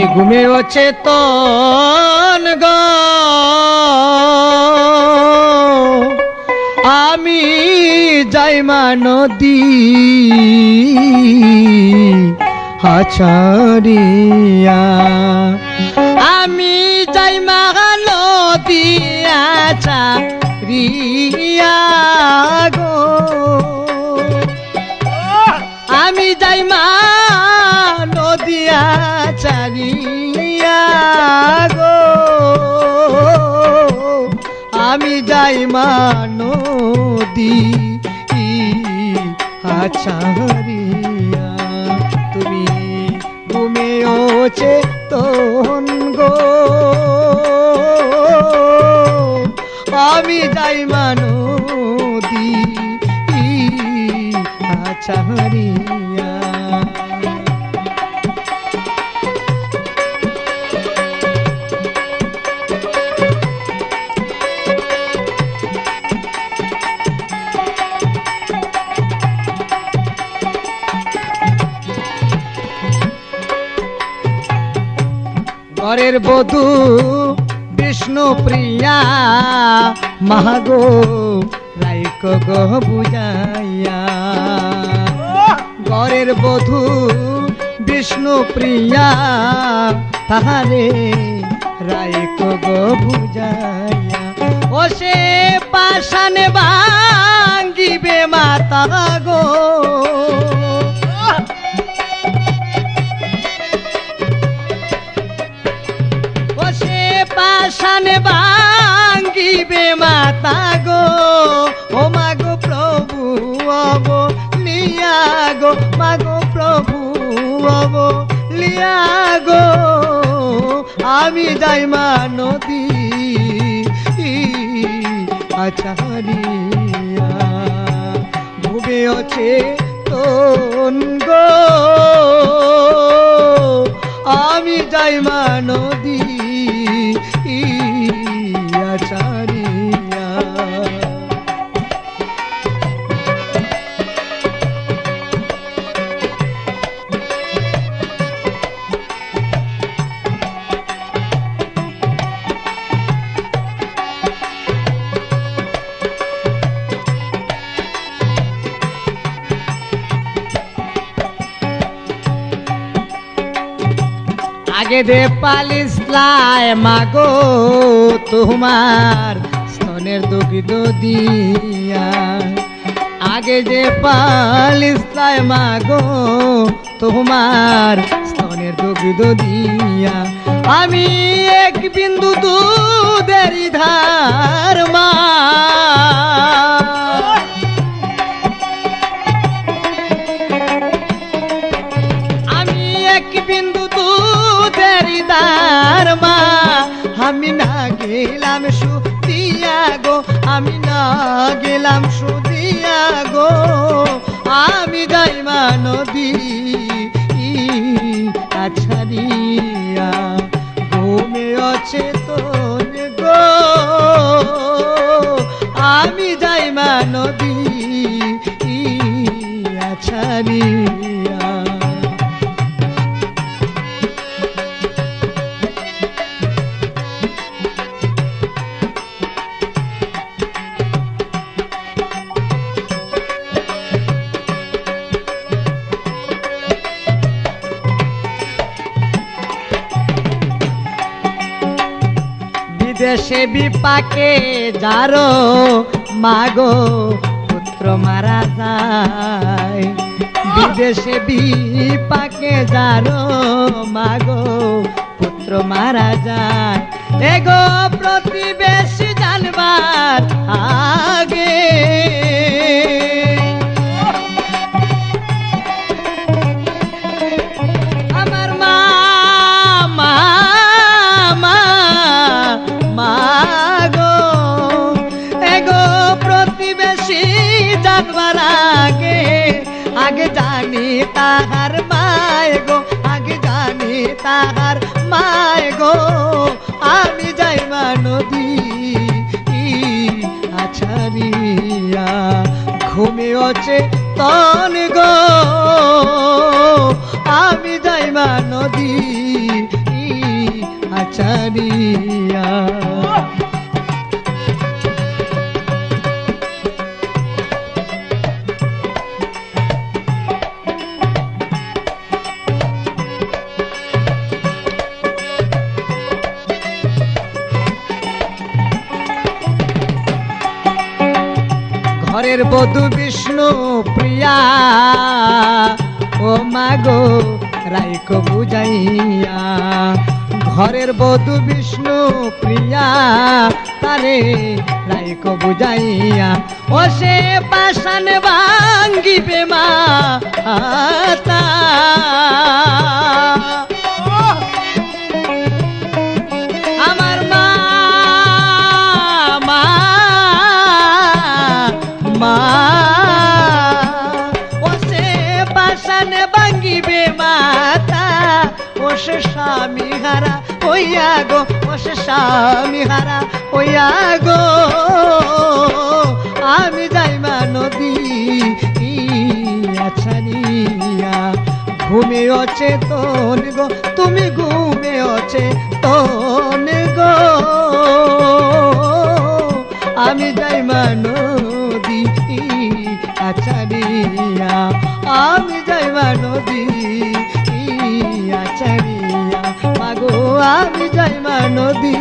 আমি ঘুমেও চেতন গ। আমি যাইমা নদী আছারিয়া আমি গো। আমি যাই মা নদী আচারিয়া। তুমি ঘুমেওছে তন গো। আমি যাই মা নদী আচারিয়া। ঘরের বধূ বিষ্ণু প্রিয়া মাগো রাইক বুঝাইয়া। ঘরের বধূ বিষ্ণু প্রিয়া, তাহারে রাইক গো বুঝাইয়া। ও সে পাশানে ভাঙ্গিবে মাতা গো। পাশানে ভাঙ্গিবে মাতা গো। ও মাগো প্রভু অব, লিয়া গো মাগো প্রভু অব, লিয়া গো। আমি যাই মা নদী আচারিয়া ভুবে আছে তন গো। আগে দে পালিসলায় মাগো, তোমার স্তনের দুগ্ধ দিয়া। আগে যে পালিসলায় মাগো, তোমার স্তনের দুগ্ধ দিয়া। আমি এক বিন্দু দুধের আমি না গেলাম সুদিয়া গো, আমি না গেলাম সুদিয়া গো। আমি যাই মা নদী আছারিয়া ঘুমে তোর গো। আমি যাই মা নদী আছারিয়া বিদেশে বিপাকে যারো, মাগো পুত্র মারা যায়। বিদেশে বিপাকে যারো, মাগো পুত্র মারা যায়। এগো প্রতিবেশী তাহার মায় গো, আমি যাই মা নদী আছারিয়া ঘুমে অচে তন গো, আমি যাই মা নদী আচারিয়া ঘরের বধু বিষ্ণু প্রিয়া। ও মাগো রাইকো বুঝাইয়া। ঘরের বধু বিষ্ণু প্রিয়া, তারে রাইকো বুঝাইয়া। ও সে পাশান ভাঙ্গিবে মা আতা। হারা, হইয়া গো ও স্বামী হারা, হইয়া গো। আমি যাইমা নদী আছানিয়া ঘুমে অচেতন গো, তুমি ঘুমে অচেতন গো। আমি যাইমা নদী আচারিয়া আমি যাইমা নদী আমি যাইমা নদী।